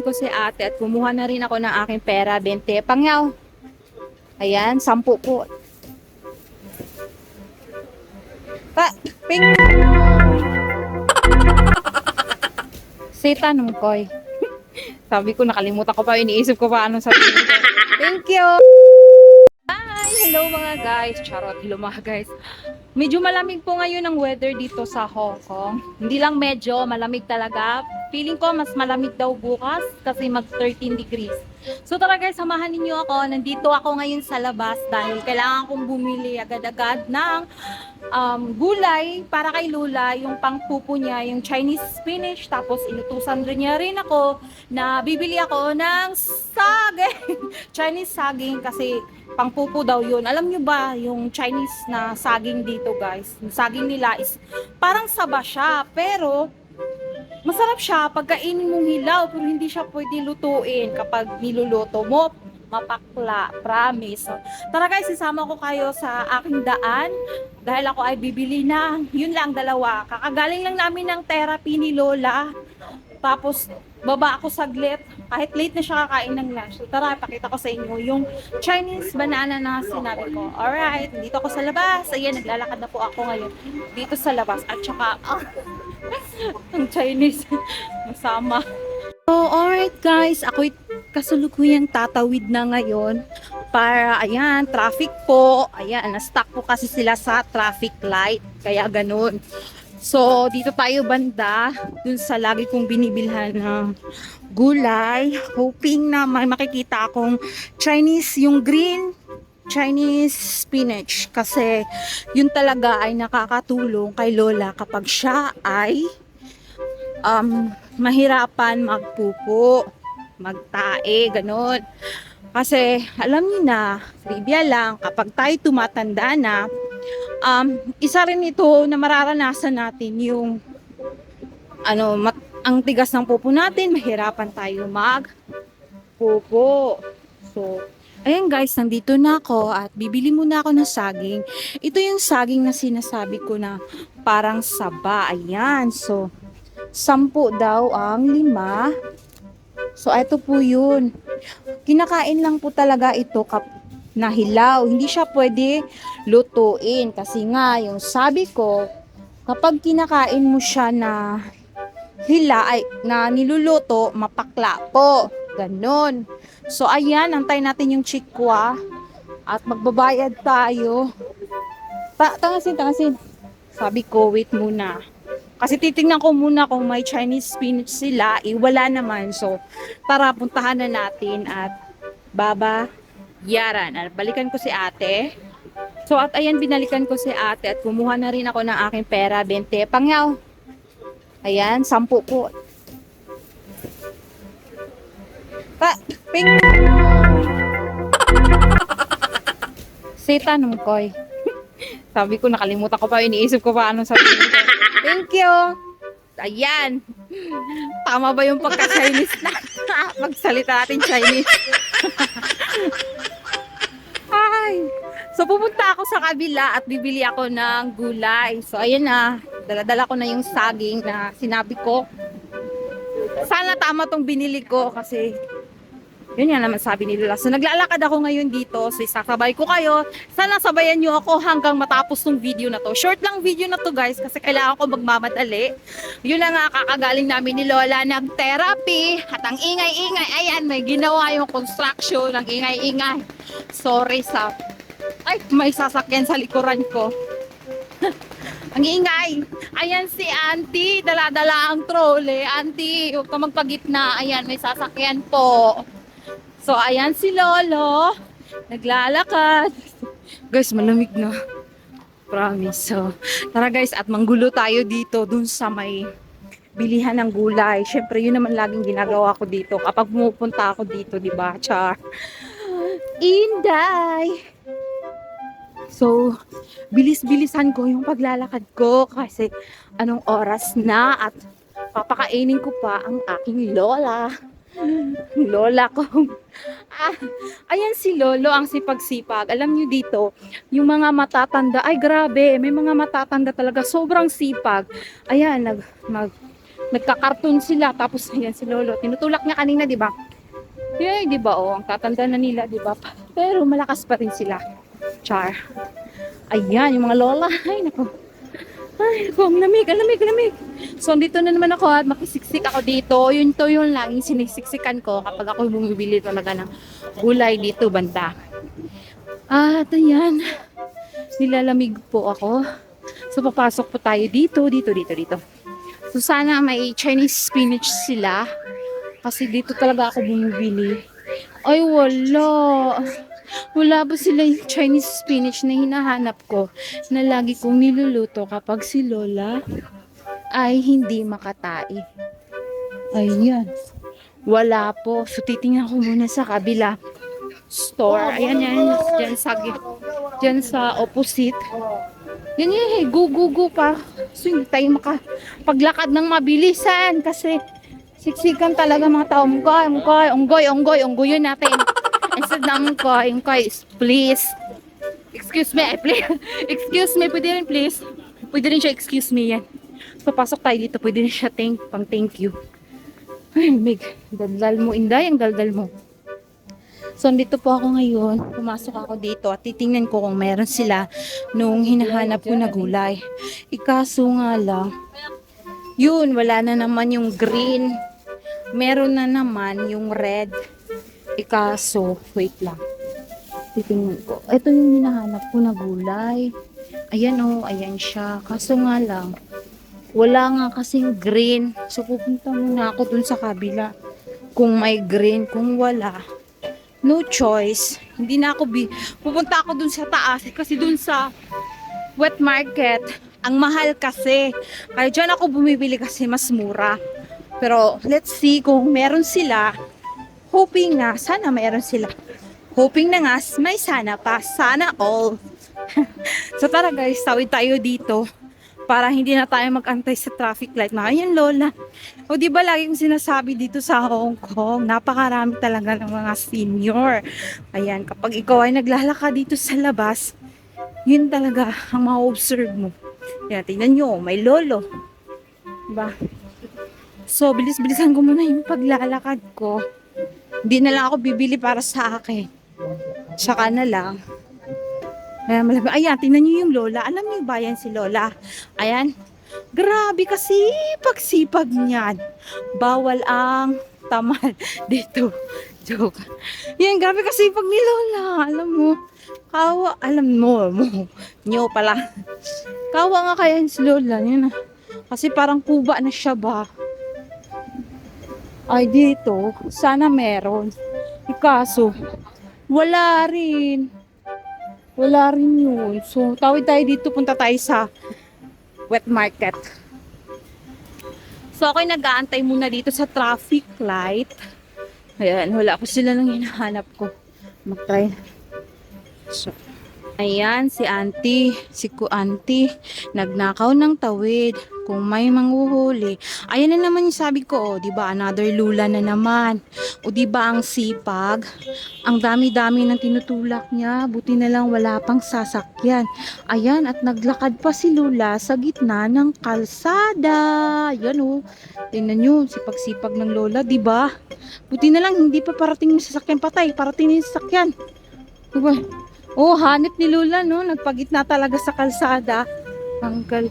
ko si ate at kumuha na rin ako ng aking pera, 20. Pangyaw. Ayan, 10 po. Pa, ping. Sita nung koy. Sabi ko, nakalimutan ko pa, iniisip ko pa anong sabihin ko. Thank you! Hi! Hello mga guys! Charot, hello mga guys. Medyo malamig po ngayon ang weather dito sa Hong Kong. Hindi lang medyo, malamig talaga. Feeling ko mas malamig daw bukas kasi mag 13 degrees. So tara guys, samahan ninyo ako. Nandito ako ngayon sa labas dahil kailangan kong bumili agad-agad ng um, gulay para kay Lula, yung pangpupo niya, yung Chinese spinach. Tapos inutusan rin niya rin ako na bibili ako ng saging. Chinese saging kasi pangpupo daw yun. Alam nyo ba yung Chinese na saging dito guys? Yung saging nila is parang saba siya pero masarap siya pagkainin mong hilaw pero hindi siya pwede lutuin kapag niluluto mo mapakla, promise. Tara guys, isama ko kayo sa aking daan dahil ako ay bibili na, yun lang, dalawa. Kakagaling lang namin ng therapy ni Lola. Tapos, baba ako saglit. Kahit late na siya kakain ng lunch. Tara, pakita ko sa inyo yung Chinese banana na sinabi ko. Alright, dito ako sa labas. Ayan, naglalakad na po ako ngayon. Dito sa labas. At saka, ah, ang Chinese. Masama. So, alright guys. Ako'y kasulukuyang tatawid na ngayon para, ayan, traffic po. Ayan, na-stuck po kasi sila sa traffic light. Kaya ganun. So, dito tayo banda, dun sa lagi kong binibilhan ng gulay. Hoping na may makikita akong Chinese, yung green Chinese spinach. Kasi, yun talaga ay nakakatulong kay Lola kapag siya ay um, mahirapan magpupo, magtae, ganun. Kasi, alam niyo na, trivia lang, kapag tayo tumatanda na, um, isa rin ito na mararanasan natin yung ano, mat- ang tigas ng pupo natin, mahirapan tayo mag pupo. So, ayan guys, nandito na ako at bibili muna ako ng saging. Ito yung saging na sinasabi ko na parang saba. Ayan, so, sampu daw ang lima. So, ito po yun. Kinakain lang po talaga ito kap na hilaw. Hindi siya pwede lutuin. Kasi nga, yung sabi ko, kapag kinakain mo siya na hila, ay, na niluluto, mapakla po. Ganon. So, ayan, antay natin yung chikwa. At magbabayad tayo. Ta tangasin, tangasin. Sabi ko, wait muna. Kasi titingnan ko muna kung may Chinese spinach sila, eh wala naman. So, tara, puntahan na natin at baba yaran. Balikan ko si ate. So, at ayan, binalikan ko si ate at kumuha na rin ako ng aking pera, 20. Pangyaw. Ayan, 10 po. Pa, ping. Sita nung koy. Sabi ko, nakalimutan ko pa, iniisip ko pa anong sabihin ko. You. Ayan. Tama ba yung pagka-Chinese na? Magsalita natin Chinese. Ay. So, pupunta ako sa kabila at bibili ako ng gulay. So, ayan na. Daladala ko na yung saging na sinabi ko. Sana tama tong binili ko kasi yun nga naman sabi ni Lola. So, naglalakad ako ngayon dito. So, isasabay ko kayo. Sana sabayan nyo ako hanggang matapos tong video na to. Short lang video na to guys kasi kailangan ko magmamadali. Yun na nga kakagaling namin ni Lola ng therapy. At ang ingay-ingay, ayan, may ginawa yung construction ng ingay-ingay. Sorry sa... Ay, may sasakyan sa likuran ko. ang ingay. Ayan si auntie, dala-dala ang trolley. Auntie, huwag ka magpagitna. Ayan, may sasakyan po. So, ayan si Lolo. Naglalakad. Guys, malamig na. Promise. So, tara guys, at manggulo tayo dito dun sa may bilihan ng gulay. Syempre, yun naman laging ginagawa ko dito. Kapag pumupunta ako dito, di ba? Char. Inday! So, bilis-bilisan ko yung paglalakad ko kasi anong oras na at papakainin ko pa ang aking lola. Lola ko. Ah, ayan si Lolo, ang sipag-sipag. Alam nyo dito, yung mga matatanda, ay grabe, may mga matatanda talaga, sobrang sipag. Ayan, nag, mag, Nagka-cartoon sila. Tapos, ayan si Lolo. Tinutulak niya kanina, di ba? Yay, di ba? Oh, ang tatanda na nila, di ba? Pero malakas pa rin sila. Char. Ayan, yung mga lola. Ay, naku. Ay, naku, ang lamig, ang lamig, ang lamig. So, dito na naman ako at makisiksik ako dito. Yun to yung laging sinisiksikan ko kapag ako bumibili talaga ng gulay dito banda. At ayan, nilalamig po ako. So, papasok po tayo dito, dito, dito, dito. So, sana may Chinese spinach sila. Kasi dito talaga ako bumibili. Ay, wala. Wala ba sila yung Chinese spinach na hinahanap ko na lagi kong niluluto kapag si Lola ay hindi makatai. Ayan. Wala po. So, titingnan ko muna sa kabila store. Ayan yan. Diyan sa, diyan sa opposite. Yan yan. go, go pa. So, hindi tayo makapaglakad ng mabilisan kasi siksikan talaga mga tao. Unggoy, unggoy, unggoy, unggoy, unggoy natin. Instead na unggoy, unggoy, please. Excuse me, please. Excuse me, pwede rin please. Pwede rin siya, excuse me yan. So, pasok tayo dito. Pwede rin siya thank, pang thank you. Ay, Meg, daldal mo, Inday, ang daldal mo. So, dito po ako ngayon. Pumasok ako dito at titingnan ko kung meron sila nung hinahanap ko na gulay. Ikaso nga lang, yun, wala na naman yung green. Meron na naman yung red. Ikaso, wait lang. Titingnan ko. Ito yung hinahanap ko na gulay. Ayan oh, ayan siya. Kaso nga lang, wala nga kasing green. So, pupunta muna ako dun sa kabila. Kung may green, kung wala, no choice. Hindi na ako bi pupunta ako dun sa taas kasi dun sa wet market ang mahal kasi. Kaya dyan ako bumibili kasi mas mura. Pero let's see kung meron sila. Hoping nga, sana meron sila. Hoping na nga, may sana pa. Sana all. so tara guys, tawid tayo dito para hindi na tayo magantay sa traffic light. Na, ayan Lola. O di ba lagi kong sinasabi dito sa Hong Kong, napakarami talaga ng mga senior. Ayan, kapag ikaw ay naglalakad dito sa labas, yun talaga ang ma-observe mo. Yan, tingnan nyo, may lolo. Diba? So, bilis-bilisan ko muna yung paglalakad ko. Hindi na lang ako bibili para sa akin. Saka na lang. Ayan, malapit. Ayan, tingnan nyo yung lola. Alam niyo ba yan si lola? Ayan. Grabe kasi pagsipag niyan. Bawal ang tamal dito. Joke. Yan, grabe kasi pag ni Lola. Alam mo, kawa, alam mo, mo, nyo pala. Kawa nga kaya si Lola. Yan, ah. kasi parang kuba na siya ba. Ay, dito, sana meron. Kaso, wala rin. Wala rin yun. So, tawid tayo dito, punta tayo sa wet market. So, ako'y nag-aantay muna dito sa traffic light. Ayan, wala po sila nang hinahanap ko. Mag-try. So, ayan, si auntie, si ku auntie, nagnakaw ng tawid. Kung may manghuhuli. Ayan na naman yung sabi ko, oh, di ba? Another lula na naman. O di ba ang sipag? Ang dami-dami ng tinutulak niya. Buti na lang wala pang sasakyan. Ayan, at naglakad pa si Lula sa gitna ng kalsada. Yan oh. Tingnan nyo, sipag-sipag ng Lola, di ba? Buti na lang, hindi pa parating yung sasakyan patay. Parating yung sasakyan. Diba? Oh, hanip ni Lola, no? Nagpagitna talaga sa kalsada. Gal...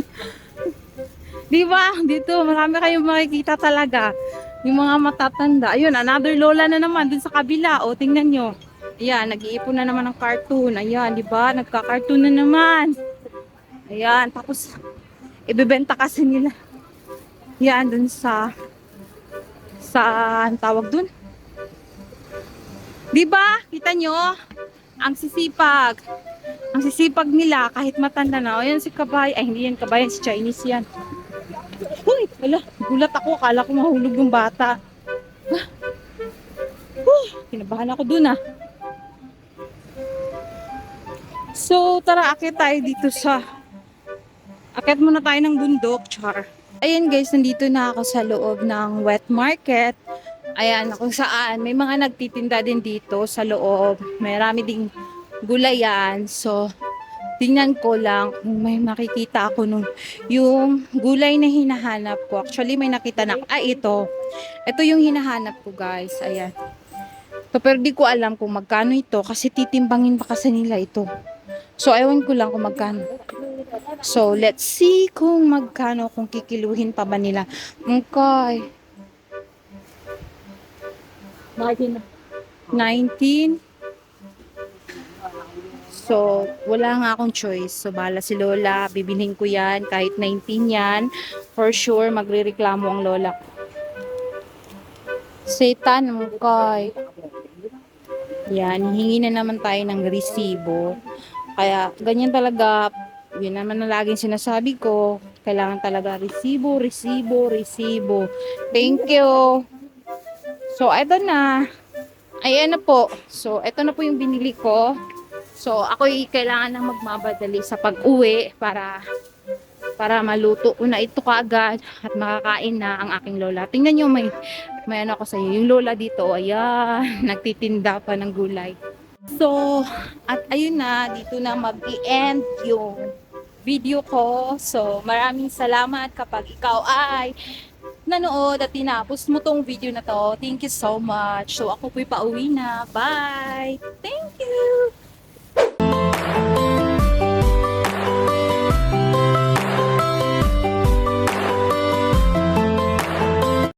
di ba? Dito, marami kayong makikita talaga. Yung mga matatanda. Ayun, another Lola na naman dun sa kabila. O, tingnan nyo. Ayan, nag-iipon na naman ng cartoon. Ayan, di ba? Nagka-cartoon na naman. Ayan, tapos ibebenta kasi nila. Yan, dun sa sa tawag dun. Di ba? Kita nyo? Ang sisipag. Ang sisipag nila kahit matanda na. O yan si kabay. Ay, hindi yan kabayan. Si Chinese yan. Uy, wala. Gulat ako. Kala ko mahulog yung bata. Huh, kinabahan ako dun ah. So, tara, akit tayo dito sa... Akit muna tayo ng bundok, char. Ayan guys, nandito na ako sa loob ng wet market. Ayan, kung saan. May mga nagtitinda din dito sa loob. May rami ding gulayan. So, tingnan ko lang kung may makikita ako nung yung gulay na hinahanap ko. Actually, may nakita na, ah, ito. Ito yung hinahanap ko, guys. Ayan. So, pero di ko alam kung magkano ito kasi titimbangin pa kasi nila ito. So, ewan ko lang kung magkano. So, let's see kung magkano, kung kikiluhin pa ba nila. Okay. 19. So, wala nga akong choice. So, bala si Lola. Bibilhin ko yan. Kahit 19 yan. For sure, magre-reklamo ang Lola ko. Setan, okay. Yan, hingi na naman tayo ng resibo. Kaya, ganyan talaga, yun naman na laging sinasabi ko, kailangan talaga resibo, resibo, resibo. Thank you. So, eto na. Ayan na po. So, eto na po yung binili ko. So, ako kailangan na magmabadali sa pag-uwi para para maluto ko na ito kaagad at makakain na ang aking lola. Tingnan nyo, may, may ano ako sa inyo. Yung lola dito, ayan, nagtitinda pa ng gulay. So, at ayun na, dito na mag-i-end yung video ko. So, maraming salamat kapag ikaw ay nanood at tinapos mo tong video na to. Thank you so much. So ako po'y pauwi na. Bye! Thank you!